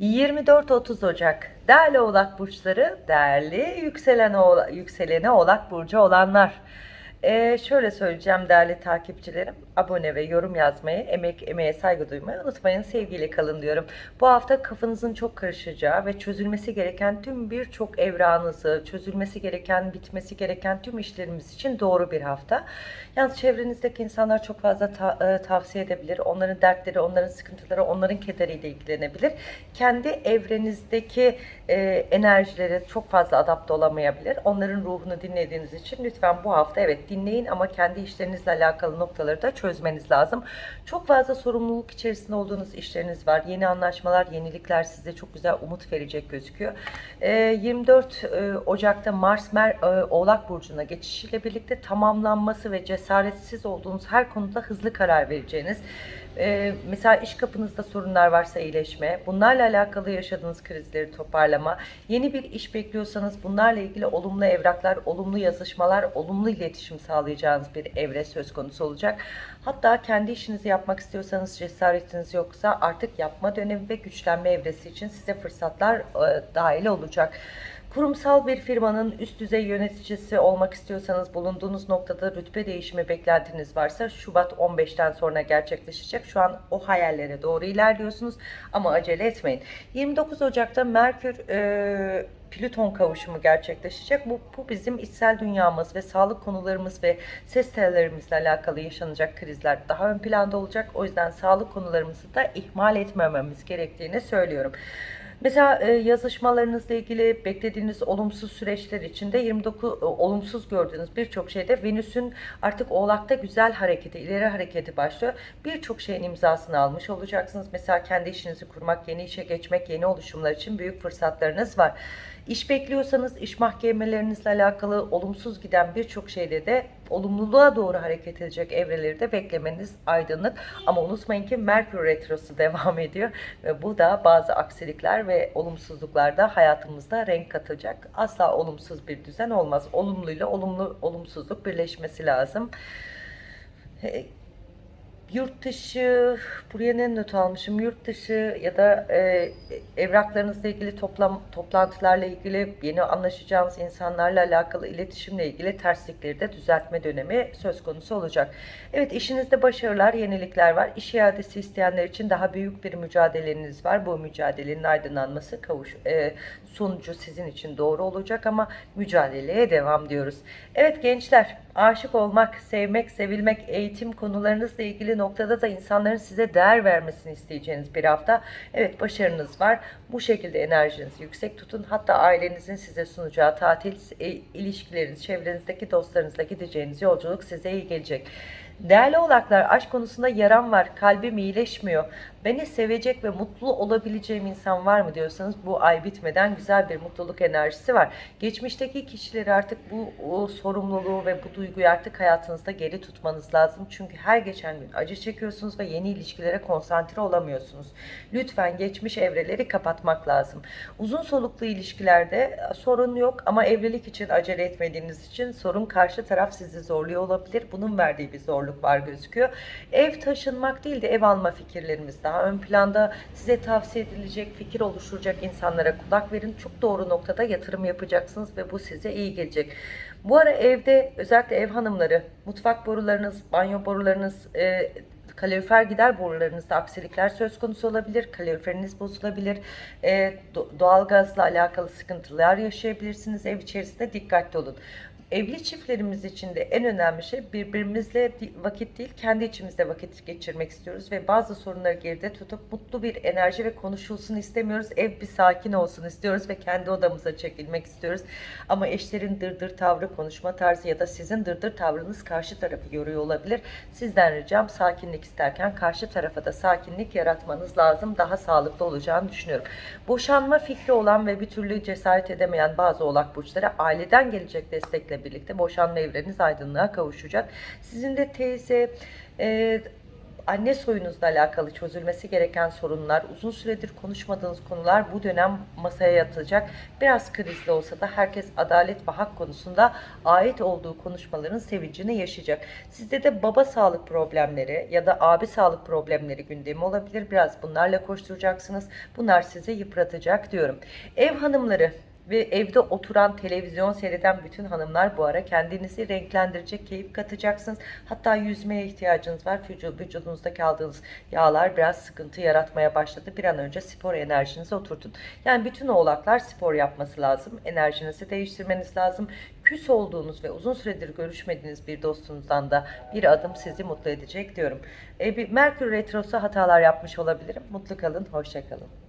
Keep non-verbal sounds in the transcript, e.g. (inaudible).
24-30 Ocak. Değerli Oğlak Burçları, değerli yükselen oğla, yükseleni Oğlak Burcu olanlar. Ee, şöyle söyleyeceğim değerli takipçilerim. Abone ve yorum yazmayı, emek emeğe saygı duymayı unutmayın. Sevgiyle kalın diyorum. Bu hafta kafanızın çok karışacağı ve çözülmesi gereken tüm birçok evranınızı, çözülmesi gereken, bitmesi gereken tüm işlerimiz için doğru bir hafta. Yalnız çevrenizdeki insanlar çok fazla ta- e, tavsiye edebilir. Onların dertleri, onların sıkıntıları, onların kederiyle ilgilenebilir. Kendi evrenizdeki e, enerjilere çok fazla adapte olamayabilir. Onların ruhunu dinlediğiniz için lütfen bu hafta evet dinleyin ama kendi işlerinizle alakalı noktaları da çözmeniz lazım. Çok fazla sorumluluk içerisinde olduğunuz işleriniz var. Yeni anlaşmalar, yenilikler size çok güzel umut verecek gözüküyor. E, 24 e, Ocak'ta Mars Mer e, Oğlak Burcu'na geçişiyle birlikte tamamlanması ve cesaretsiz olduğunuz her konuda hızlı karar vereceğiniz ee, mesela iş kapınızda sorunlar varsa iyileşme, bunlarla alakalı yaşadığınız krizleri toparlama, yeni bir iş bekliyorsanız bunlarla ilgili olumlu evraklar, olumlu yazışmalar, olumlu iletişim sağlayacağınız bir evre söz konusu olacak. Hatta kendi işinizi yapmak istiyorsanız cesaretiniz yoksa artık yapma dönemi ve güçlenme evresi için size fırsatlar e, dahil olacak. Kurumsal bir firmanın üst düzey yöneticisi olmak istiyorsanız bulunduğunuz noktada rütbe değişimi beklentiniz varsa Şubat 15'ten sonra gerçekleşecek. Şu an o hayallere doğru ilerliyorsunuz ama acele etmeyin. 29 Ocak'ta Merkür e, Plüton kavuşumu gerçekleşecek. Bu, bu bizim içsel dünyamız ve sağlık konularımız ve ses tellerimizle alakalı yaşanacak krizler daha ön planda olacak. O yüzden sağlık konularımızı da ihmal etmememiz gerektiğini söylüyorum. Mesela e, yazışmalarınızla ilgili beklediğiniz olumsuz süreçler içinde 29 e, olumsuz gördüğünüz birçok şeyde Venüs'ün artık Oğlak'ta güzel hareketi, ileri hareketi başlıyor. Birçok şeyin imzasını almış olacaksınız. Mesela kendi işinizi kurmak, yeni işe geçmek, yeni oluşumlar için büyük fırsatlarınız var. İş bekliyorsanız iş mahkemelerinizle alakalı olumsuz giden birçok şeyde de olumluluğa doğru hareket edecek evreleri de beklemeniz aydınlık. Ama unutmayın ki Merkür Retrosu (laughs) devam ediyor ve bu da bazı aksilikler ve olumsuzluklarda hayatımızda renk katacak. Asla olumsuz bir düzen olmaz. Olumluyla olumlu olumsuzluk birleşmesi lazım. Yurt dışı, buraya ne not almışım? Yurt dışı ya da e, evraklarınızla ilgili toplam toplantılarla ilgili yeni anlaşacağınız insanlarla alakalı iletişimle ilgili terslikleri de düzeltme dönemi söz konusu olacak. Evet işinizde başarılar, yenilikler var. İş iadesi isteyenler için daha büyük bir mücadeleniz var. Bu mücadelenin aydınlanması kavuş, e, sonucu sizin için doğru olacak ama mücadeleye devam diyoruz. Evet gençler, aşık olmak, sevmek, sevilmek, eğitim konularınızla ilgili noktada da insanların size değer vermesini isteyeceğiniz bir hafta. Evet başarınız var. Bu şekilde enerjinizi yüksek tutun. Hatta ailenizin size sunacağı tatil, e, ilişkileriniz, çevrenizdeki dostlarınızla gideceğiniz yolculuk size iyi gelecek. Değerli oğlaklar aşk konusunda yaram var, kalbim iyileşmiyor. Beni sevecek ve mutlu olabileceğim insan var mı diyorsanız bu ay bitmeden güzel bir mutluluk enerjisi var. Geçmişteki kişileri artık bu o sorumluluğu ve bu duyguyu artık hayatınızda geri tutmanız lazım. Çünkü her geçen gün acı çekiyorsunuz ve yeni ilişkilere konsantre olamıyorsunuz. Lütfen geçmiş evreleri kapatmak lazım. Uzun soluklu ilişkilerde sorun yok ama evlilik için acele etmediğiniz için sorun karşı taraf sizi zorluyor olabilir. Bunun verdiği bir zorluk var gözüküyor. Ev taşınmak değil de ev alma fikirlerimiz daha ön planda size tavsiye edilecek, fikir oluşturacak insanlara kulak verin. Çok doğru noktada yatırım yapacaksınız ve bu size iyi gelecek. Bu ara evde özellikle ev hanımları mutfak borularınız, banyo borularınız, e, kalorifer gider borularınızda aksilikler söz konusu olabilir. Kaloriferiniz bozulabilir. E, doğalgazla alakalı sıkıntılar yaşayabilirsiniz. Ev içerisinde dikkatli olun. Evli çiftlerimiz için de en önemli şey birbirimizle vakit değil kendi içimizde vakit geçirmek istiyoruz ve bazı sorunları geride tutup mutlu bir enerji ve konuşulsun istemiyoruz. Ev bir sakin olsun istiyoruz ve kendi odamıza çekilmek istiyoruz. Ama eşlerin dırdır tavrı, konuşma tarzı ya da sizin dırdır tavrınız karşı tarafı yoruyor olabilir. Sizden ricam sakinlik isterken karşı tarafa da sakinlik yaratmanız lazım. Daha sağlıklı olacağını düşünüyorum. Boşanma fikri olan ve bir türlü cesaret edemeyen bazı oğlak burçları aileden gelecek destekle birlikte boşanma evreniz aydınlığa kavuşacak. Sizin de teyze, e, anne soyunuzla alakalı çözülmesi gereken sorunlar, uzun süredir konuşmadığınız konular bu dönem masaya yatacak. Biraz krizli olsa da herkes adalet ve hak konusunda ait olduğu konuşmaların sevincini yaşayacak. Sizde de baba sağlık problemleri ya da abi sağlık problemleri gündemi olabilir. Biraz bunlarla koşturacaksınız. Bunlar sizi yıpratacak diyorum. Ev hanımları ve evde oturan televizyon seyreden bütün hanımlar bu ara kendinizi renklendirecek, keyif katacaksınız. Hatta yüzmeye ihtiyacınız var. Vücu- Vücudunuzdaki aldığınız yağlar biraz sıkıntı yaratmaya başladı. Bir an önce spor enerjinizi oturtun. Yani bütün oğlaklar spor yapması lazım. Enerjinizi değiştirmeniz lazım. Küs olduğunuz ve uzun süredir görüşmediğiniz bir dostunuzdan da bir adım sizi mutlu edecek diyorum. E, bir Merkür Retrosu hatalar yapmış olabilirim. Mutlu kalın, hoşça kalın.